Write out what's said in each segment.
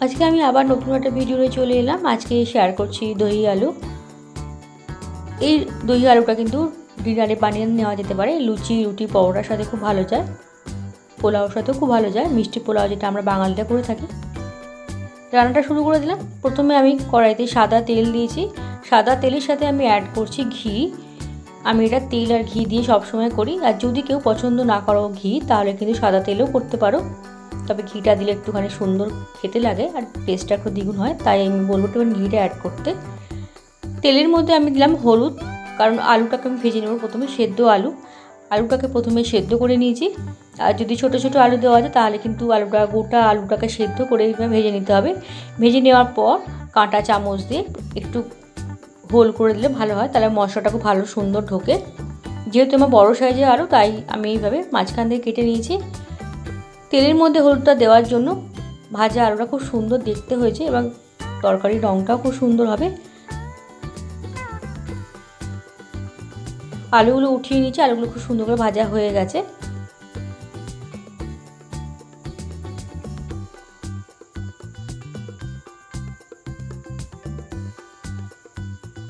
আজকে আমি আবার নতুন একটা ভিডিওতে চলে এলাম। আজকে শেয়ার করছি দই আলু। এই দই আলুটা কিন্তু ডিনারে বানিয়ে নেওয়া যেতে পারে। লুচি, রুটি, পরোটার সাথে খুব ভালো যায়। পোলাওর সাথেও খুব ভালো যায়। মিষ্টি পোলাও যেটা আমরা বাঙালিরা করে থাকি। রান্নাটা শুরু করে দিলাম। প্রথমে আমি কড়াইতে সাদা তেল দিয়েছি। সাদা তেলের সাথে আমি অ্যাড করছি ঘি। আমি এটা তেল আর ঘি দিয়ে সবসময় করি। আর যদি কেউ পছন্দ না করো ঘি, তাহলে কিন্তু সাদা তেলেও করতে পারো। তবে ঘিটা দিলে একটুখানি সুন্দর খেতে লাগে আর টেস্টটা একটু দ্বিগুণ হয়, তাই আমি বলব একটু ঘিটা অ্যাড করতে। তেলের মধ্যে আমি দিলাম হলুদ, কারণ আলুটাকে আমি ভেজে নেব প্রথমে, সেদ্ধ আলু। আলুটাকে প্রথমে সেদ্ধ করে নিয়েছি। আর যদি ছোট ছোট আলু দেওয়া যায়, তাহলে কিন্তু আলুটা, গোটা আলুটাকে সেদ্ধ করে ভেজে নিতে হবে। ভেজে নেওয়ার পর কাঁটা চামচ দিয়ে একটু হোল করে দিলে ভালো হয়, তাহলে মশলাটা খুব ভালো সুন্দর ঢোকে। যেহেতু আমার বড়ো সাইজের আলু, তাই আমি এইভাবে মাঝখান দিয়ে কেটে নিয়েছি। তেলের মধ্যে হলুদটা দেওয়ার জন্য ভাজা আলুটা খুব সুন্দর দেখতে হয়েছে এবং তরকারির রঙটাও খুব সুন্দর হবে। আলুগুলো উঠিয়ে নিয়েছি, আলুগুলো খুব সুন্দর করে ভাজা হয়ে গেছে।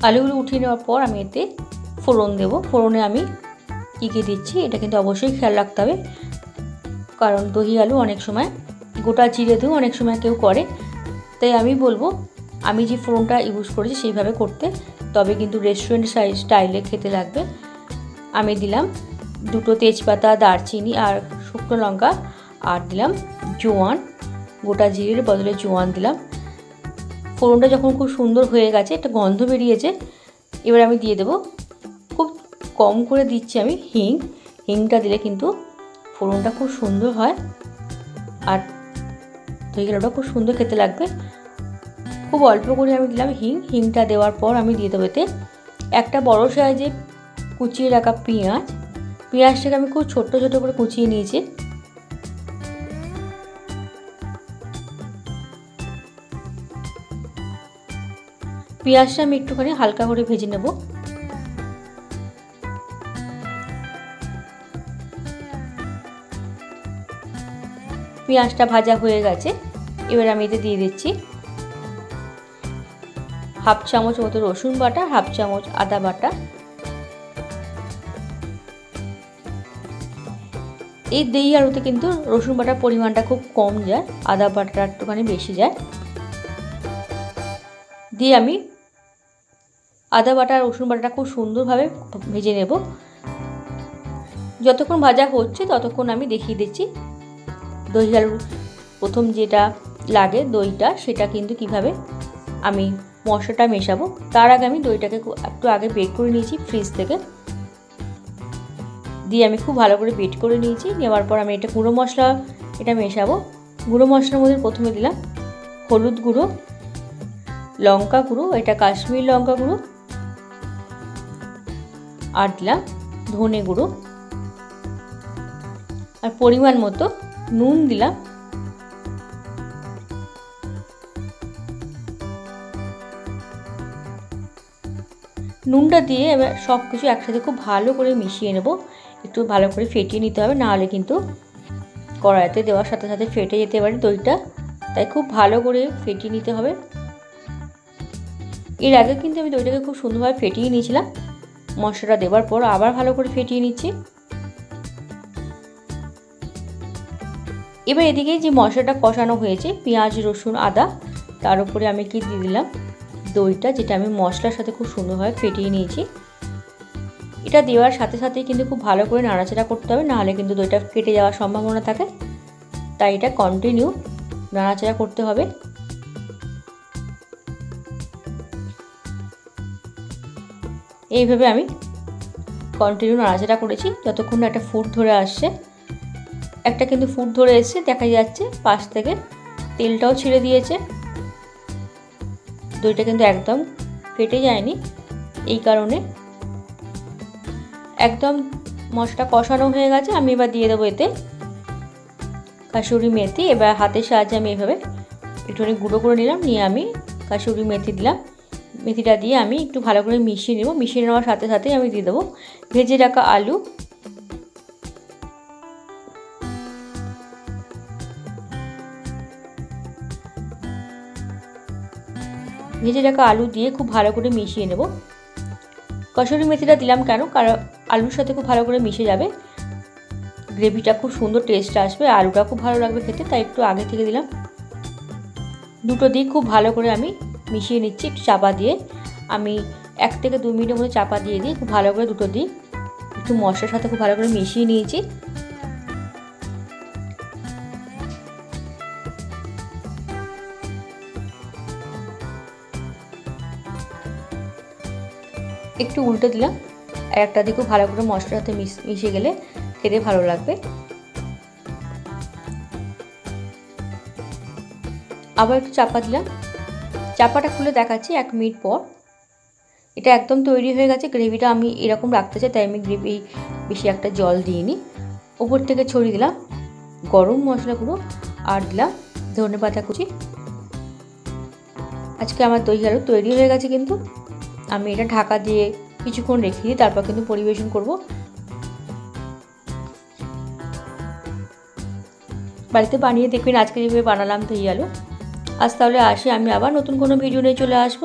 আলুগুলো উঠিয়ে নেওয়ার পর আমি এতে ফোড়ন দেব। ফোড়নে আমি কী কী দিচ্ছি, এটা কিন্তু অবশ্যই খেয়াল রাখতে হবে। কারণ দহি আলু অনেক সময়, গোটা জিরে দিয়েও অনেক সময় কেউ করে। তাই আমি বলব, আমি যে ফোড়নটা ইউজ করেছি সেইভাবে করতে, তবে কিন্তু রেস্টুরেন্ট সাইজ স্টাইলে খেতে লাগবে। আমি দিলাম দুটো তেজপাতা, দারচিনি আর শুকনো লঙ্কা আর দিলাম জোয়ান, গোটা জিরের বদলে জোয়ান দিলাম। ফোড়নটা যখন খুব সুন্দর হয়ে গেছে, একটা গন্ধ বেরিয়েছে, এবার আমি দিয়ে দেবো। খুব কম করে দিচ্ছি আমি হিং, হিংটা দিলে কিন্তু ফোড়নটা খুব সুন্দর হয়। আর দই গেলাটা খুব সুন্দর খেতে লাগবে। খুব অল্প করে আমি দিলাম হিং। হিংটা দেওয়ার পর আমি দিয়ে দেবো এতে একটা বড় সাইজে কুচিয়ে রাখা পেঁয়াজ। পেঁয়াজটাকে আমি খুব ছোট্ট ছোট করে কুচিয়ে নিয়েছি। পেঁয়াজটা আমি একটুখানি হালকা করে ভেজে নেব। পেঁয়াজটা ভাজা হয়ে গেছে। এবার আমি এতে দিয়ে দিচ্ছি হাফ চামচ মতো রসুন বাটা, হাফ চামচ আদা বাটা। এই দই আলুতে কিন্তু রসুন বাটার পরিমাণটা খুব কম যায়, আদা বাটাটা একটুখানি বেশি যায়। দিয়ে আমি আদা বাটা রসুন বাটাটা খুব সুন্দরভাবে ভেজে নেব। যতক্ষণ ভাজা হচ্ছে ততক্ষণ আমি দেখিয়ে দিচ্ছি। দই আলুর প্রথম যেটা লাগে দইটা, সেটা কিন্তু কীভাবে আমি মশলাটা মেশাবো, তার আগে আমি দইটাকে একটু আগে বেক করে নিয়েছি ফ্রিজ থেকে। দিয়ে আমি খুব ভালো করে বেট করে নিয়েছি, নেওয়ার পর আমি এটা গুঁড়ো মশলা, এটা মেশাবো। গুঁড়ো মশলার মধ্যে প্রথমে দিলাম হলুদ গুঁড়ো, লঙ্কা গুঁড়ো, এটা কাশ্মীর লঙ্কা গুঁড়ো, আর দিলাম ধনে গুঁড়ো। আর পরিমাণ মতো নুন দিলাম। নুনটা দিয়ে এবার সব কিছু একসাথে খুব ভালো করে মিশিয়ে নেব। একটু ভালো করে ফেটিয়ে নিতে হবে, নাহলে কিন্তু কড়াইতে দেওয়ার সাথে সাথে ফেটে যেতে পারে দইটা। তাই খুব ভালো করে ফেটিয়ে নিতে হবে। এর আগে কিন্তু আমি দইটাকে খুব সুন্দরভাবে ফেটিয়ে নিয়েছিলাম। মশলাটা দেওয়ার পর আবার ভালো করে ফেটিয়ে নিচ্ছি। এবার এদিকে যে মশলাটা কষানো হয়েছে, পেঁয়াজ, রসুন, আদা, তার উপরে আমি কি দিয়ে দিলাম? দইটা, যেটা আমি মশলার সাথে খুব সুন্দরভাবে ফেটিয়ে নিয়েছি। এটা দেওয়ার সাথে সাথেই কিন্তু খুব ভালো করে নাড়াচাড়া করতে হবে, নাহলে কিন্তু দইটা কেটে যাওয়ার সম্ভাবনা থাকে। তাই এটা কন্টিনিউ নাড়াচাড়া করতে হবে। এইভাবে আমি কন্টিনিউ নাড়াচাড়া করেছি, যতক্ষণ একটা ফুট ধরে আসছে। একটা কিন্তু ফুট ধরে এসছে, দেখা যাচ্ছে পাশ থেকে তেলটাও ছেড়ে দিয়েছে। দইটা কিন্তু একদম ফেটে যায়নি এই কারণে। একদম মশলা কষানো হয়ে গেছে, আমি এবার দিয়ে দেবো এতে কাসুরি মেথি। এবার হাতের সাহায্যে আমি এভাবে একটুখানি গুঁড়ো করে নিলাম, নিয়ে আমি কাসুরি মেথি দিলাম। মেথিটা দিয়ে আমি একটু ভালো করে মিশিয়ে নেব। মিশিয়ে নেওয়ার সাথে সাথেই আমি দিয়ে দেবো ভেজে রাখা আলু ভেজে রাখা আলু দিয়ে খুব ভালো করে মিশিয়ে নেব। কসুরি মেথিটা দিলাম কেন? কারণ আলুর সাথে খুব ভালো করে মিশে যাবে। গ্রেভিটা খুব সুন্দর টেস্ট আসবে। আলুটা খুব ভালো লাগবে খেতে, তাই একটু আগে থেকে দিলাম। দুটো দিক খুব ভালো করে আমি মিশিয়ে নিচ্ছি একটু চাপা দিয়ে। আমি এক থেকে দু মিনিটের মধ্যে চাপা দিয়ে দিই খুব ভালো করে দুটো দিই একটু মশলার সাথে খুব ভালো করে মিশিয়ে নিয়েছি। একটু উল্টে দিলাম আর একটা দিকেও ভালো করে মশলার সাথে মিশে গেলে খেতে ভালো লাগবে। আবার একটু চাপা দিলাম। চাপাটা খুলে দেখাচ্ছি এক মিনিট পর। এটা একদম তৈরি হয়ে গেছে, গ্রেভিটা আমি এরকম রাখতে চাই, তাই আমি গ্রেভি বেশি একটা জল দিইনি। ওপর থেকে ছড়িয়ে দিলাম গরম মশলা গুঁড়ো আর দিলাম ধনে পাতা কুচি। আজকে আমার দই আলু তৈরি হয়ে গেছে কিন্তু। আমি এটা ঢাকা দিয়ে কিছুক্ষণ রেখে দিই তারপর কিন্তু পরিবেশন করব। বাড়িতে বানিয়ে দেখবেন আজকে যেভাবে বানালাম তো আলু। আজ তাহলে আসি, আমি আবার নতুন কোনো ভিডিও নিয়ে চলে আসব।